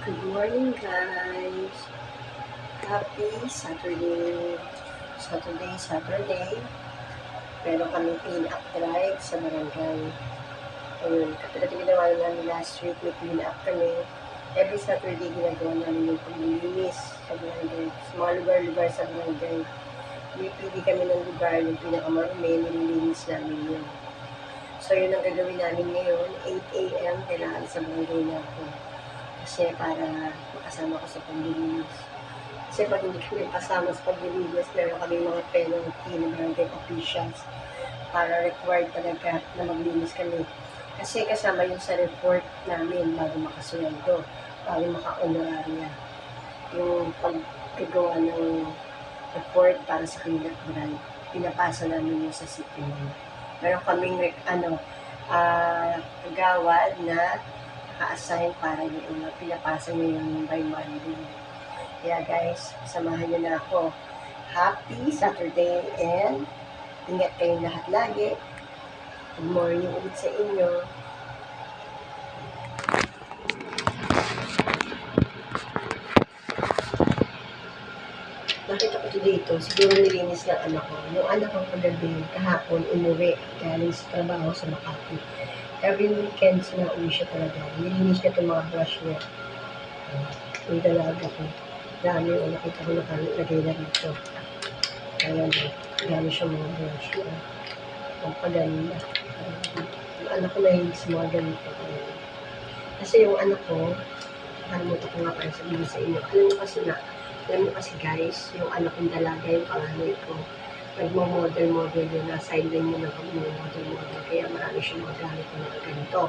Good morning, guys. Happy Saturday. Saturday, Saturday. Meron kami clean-up drive sa barangay. Ayun, katulad yung ginawa namin last week, may clean-up kami. Every Saturday, ginagawa namin yung paglilinis sa barangay. Sa mga lugar-lugar sa barangay. Pipili kami ng lugar, yung pinakamarumi, nililinis namin yun. So, yun ang gagawin namin ngayon. 8 a.m. kailangan sa barangay na ako. Kasi para makasama ko sa paglilinis. Kasi pag hindi kami kasama sa paglilinis, meron kami mga penalty ng barangay officials para required talaga na maglinis kami. Kasi kasama yun sa report namin bago makasweldo, bago maka-honoraria. Yung paggagawa ng report para sa cleanup drive, pinapasa namin yun sa hall. Meron kaming ano, ah kagawad na naka-assign para yung uh, pinapasa niyo yung by Monday. Kaya guys, samahan niyo na ako. Happy Saturday and ingat kayong lahat lagi. Good morning ulit sa inyo. Nakita ko to dito, siguro nilinis ng anak ko. Yung anak ko kagabi, kahapon, umuwi, galing sa trabaho sa Makati. Every weekend, sinauwi siya talaga. Nilinis niya itong mga brush niya. Uh, yung dalaga ko. Dami yung nakita ko nakalagay na dito. Ayan, dami siya mga brush niya. Ang paganda. Uh, yung anak ko nahilig sa mga ganito. Ayan. Kasi yung anak ko, nakalimutan ko nga para sabihin sa inyo. Alam mo kasi na, alam mo kasi guys, yung anak kong dalaga, yung panganay ko, nagmo-model-model yun, na sideline yun na pag-model-model. Kaya marami siyang mga gamit na mga ganito.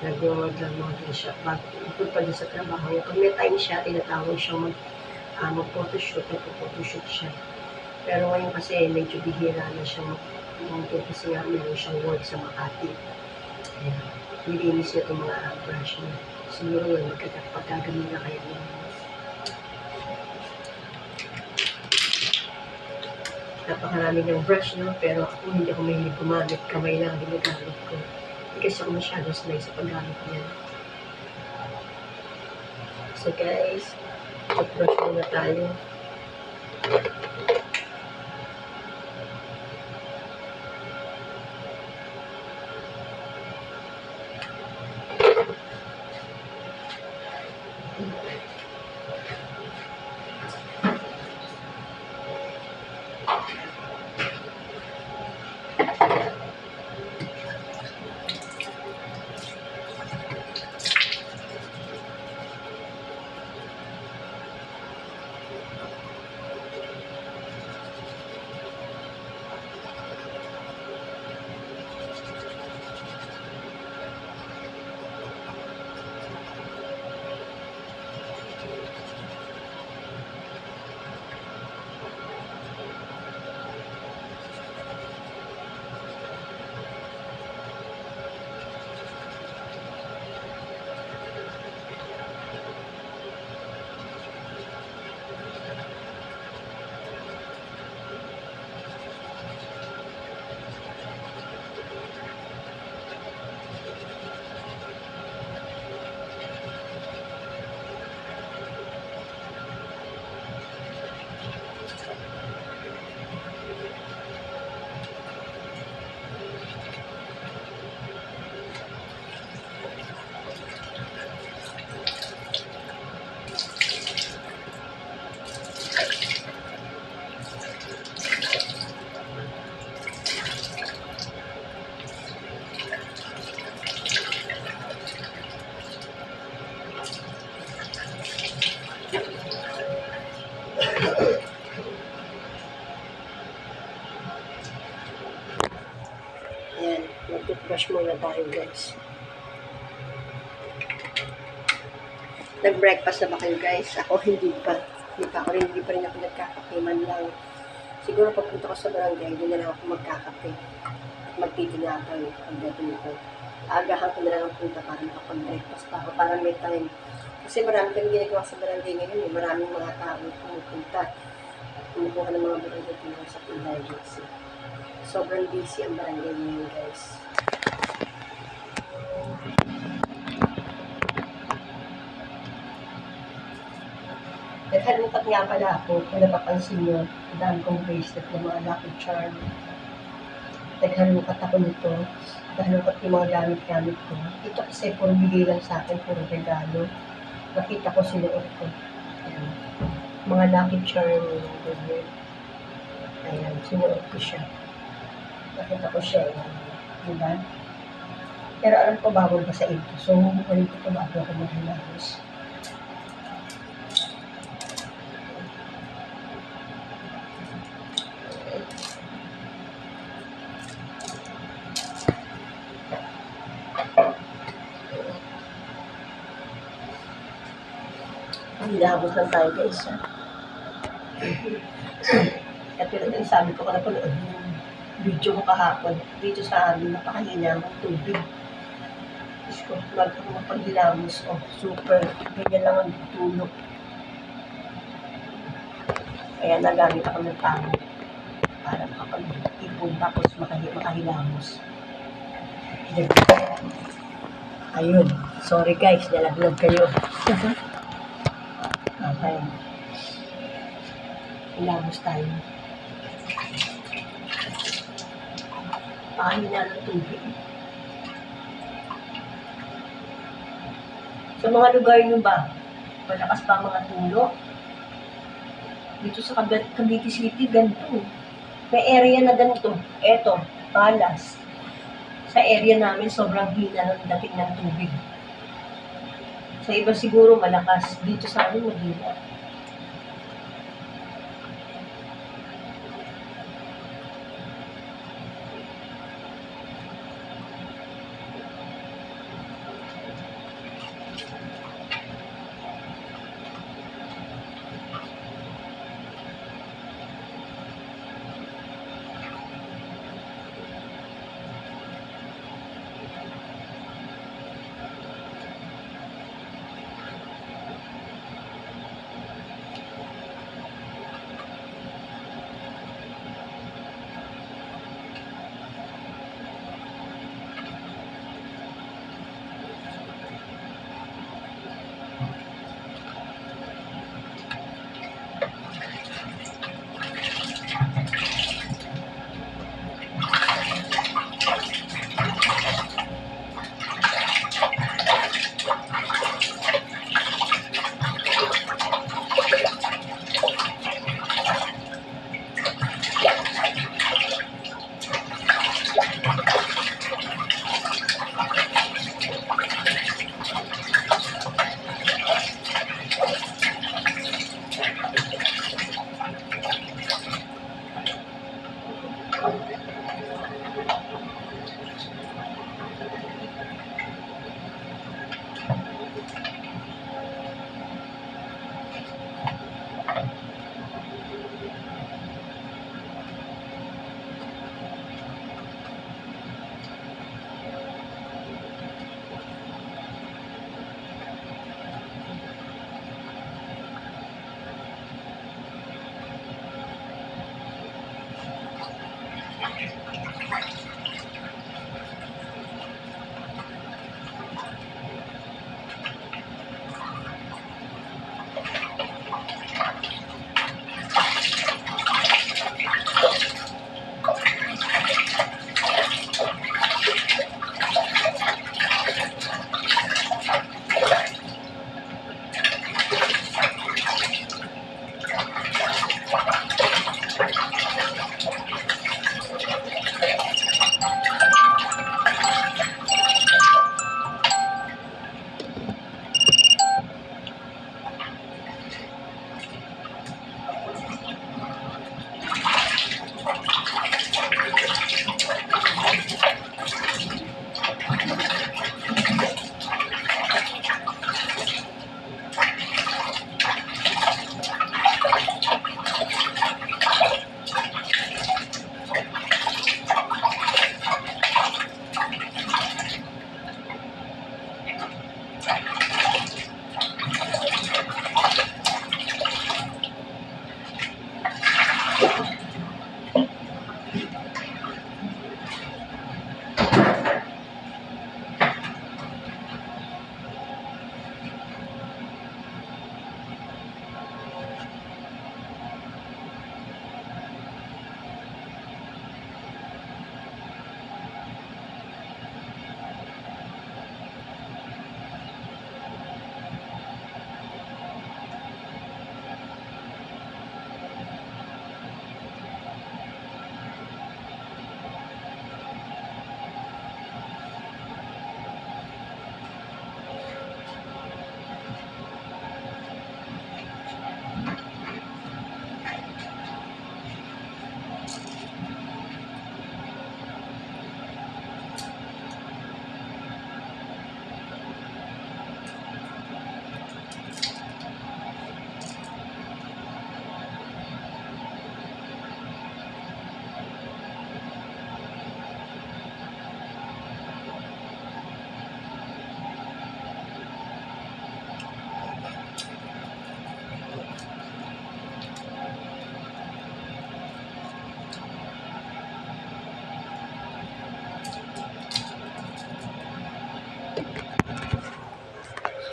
Nag-model-model siya. Pag ikot pa sa trabaho, pag may time siya, tinatawag siya mag, uh, mag-photoshoot, nagpo-photoshoot siya. Pero ngayon kasi medyo bihira na siya mag-model kasi nga meron siyang work sa Makati. Ayan. Nilinis niya itong mga brush niya. Siguro yun, magkakapagkagamit na kaya niya. Napakarami ng brush, no? Pero ako hindi ako mahilig gumamit. Kamay lang ang ginagamit ko. Hindi kasi ako masyado sanay sa paggamit niya. So guys, mag-brush muna tayo. Mag-toothbrush muna tayo guys. Nag-breakfast na ba kayo guys? Ako hindi pa. Hindi pa ako rin, hindi pa rin ako nagkakape man lang. Siguro pagpunta ko sa barangay, doon na lang ako magkakape. At magtitinapay pagdating ko. Agahan ko na lang ang punta para makapag-breakfast pa ako para may time. Kasi marami kami ginagawa sa barangay ngayon. Eh. Maraming mga tao pumupunta. Kumukuha ng mga barangay tulong sa emergency. Sobrang busy ang barangay ngayon guys. Naghalukat nga pala ako, kung napapansin nyo, ang dami kong bracelet ng mga lucky charm. Naghalukat ako nito. Naghalukat yung mga gamit-gamit ko. Ito kasi puro bigay lang sa akin, puro regalo. Nakita ko sinuot ko. Ayan. Mga lucky charm, ganyan. Ayan, sinuot ko siya. Nakita ko siya, ayan. Diba? Pero alam ko bawal pa sa ito. So, hukunin ko ito bago ako maghilamos. Hilamos lang tayo guys. At yun ang sabi ko, napanood yung video ko kahapon, dito sa amin, napakahina ng tubig. Diyos ko, wag ako mapaghilamos. Oh, super. Ganyan lang ang tulog. Kaya nagamit ako ng tao para makapag-ipon tapos makahi makahilamos. Ayun. Sorry guys, nalaglag kayo. okay. Hilamos tayo. Pakahina ng tubig. Sa mga lugar nyo ba, malakas pa mga tulo? Dito sa Cavite City, ganito. May area na ganito. Eto, palas. Sa area namin, sobrang hina ng dating ng tubig. Sa iba siguro malakas. Dito sa amin, mahina.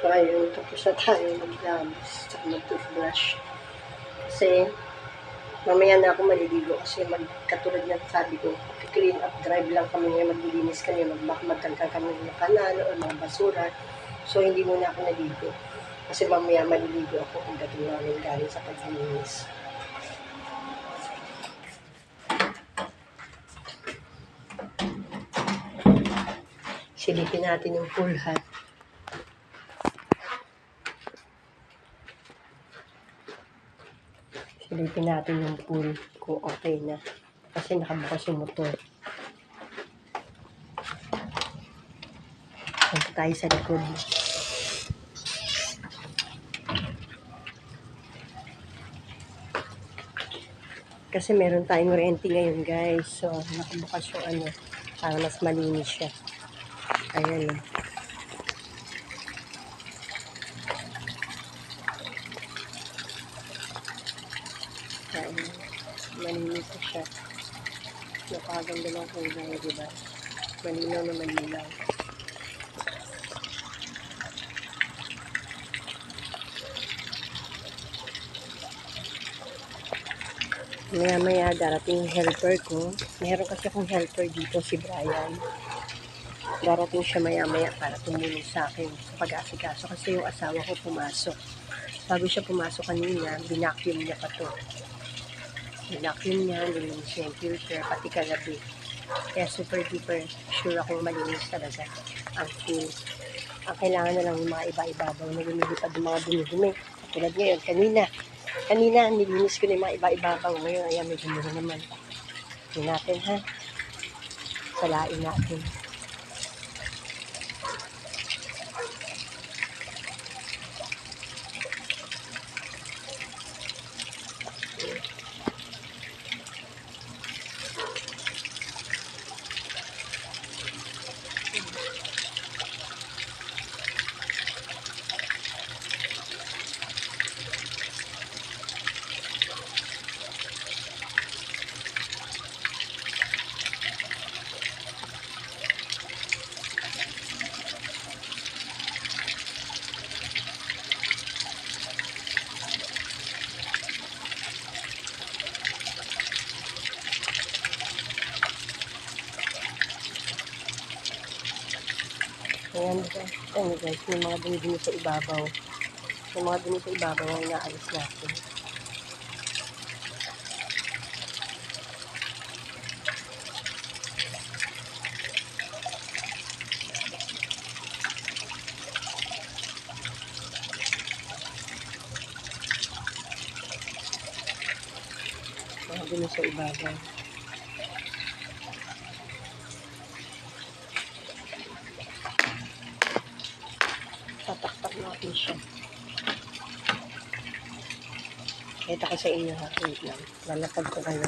Ayun, tapos na tayo mag-gams, tsaka mag-toothbrush. Kasi, mamaya na ako maliligo kasi magkatulad ng sabi ko, clean up drive lang kami ngayon, maglilinis kami, magmakmagkangkang kami ng kanal o mga basura. So, hindi muna ako naligo. Kasi mamaya maliligo ako kung dating namin galing sa paglilinis. Silipin natin yung full hat. Silipin natin yung pool kung okay na. Kasi nakabukas yung motor. Punta tayo sa likod. Kasi meron tayong renting ngayon guys. So, nakabukas yung ano, para mas malinis siya. Ayan o. Ayan. Malinis na siya. Napakaganda ng kulay, di ba? Malinaw na malinaw. Maya maya darating helper ko. Meron kasi akong helper dito, si Brian. Darating siya maya maya para tumulong sa akin sa pag-asikaso kasi yung asawa ko pumasok. Bago siya pumasok kanina, binacuum niya pa to. Binacuum niya, nilinis niya yung filter, pati kalabi. Kaya super duper sure akong malinis talaga ang pool. Ang kailangan na lang yung mga iba-ibabaw na lumilipad yung mga dumi-dumi. Tulad ngayon, kanina. Kanina, nilinis ko na yung mga iba-ibabaw. Ngayon, ayan, na naman. Yun natin, ha? Salain natin. Ano guys, may mga dumi-dumi sa ibabaw. May mga dumi sa ibabaw ang inaalis natin. Siya. Kita ko sa inyo ha, wait lang. Lalapag ko kayo.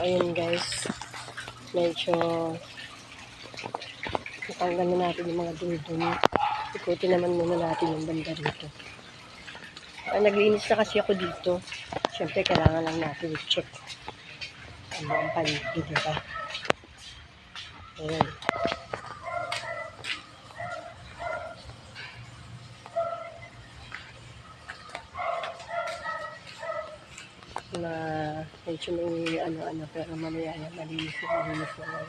Ayun guys. Medyo natanggal na natin yung mga dumi-dumi. Ikutin naman muna natin yung banda rito. Ah, naglinis na kasi ako dito. Siyempre, kailangan lang natin i-check. Ano ang paligid, di ba? Ayan. na medyo may ano-ano pero mamaya yan malinis na malinis na lang.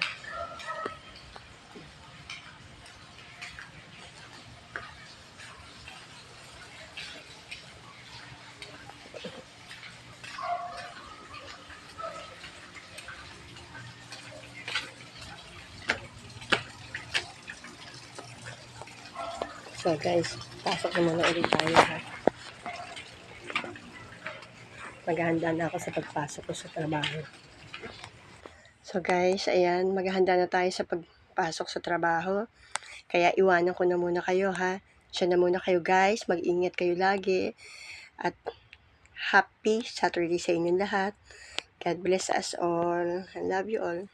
So guys, pasok na muna ulit tayo ha. Maghahanda na ako sa pagpasok ko sa trabaho. So guys, ayan, maghahanda na tayo sa pagpasok sa trabaho. Kaya iwanan ko na muna kayo ha. Siya na muna kayo guys, mag-ingat kayo lagi. At happy Saturday sa inyong lahat. God bless us all. I love you all.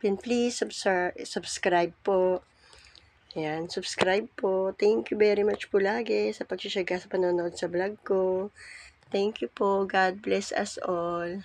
And please subscribe, subscribe po. Ayan, subscribe po. Thank you very much po lagi sa pagsisyaga sa panonood sa vlog ko. Thank you po. God bless us all.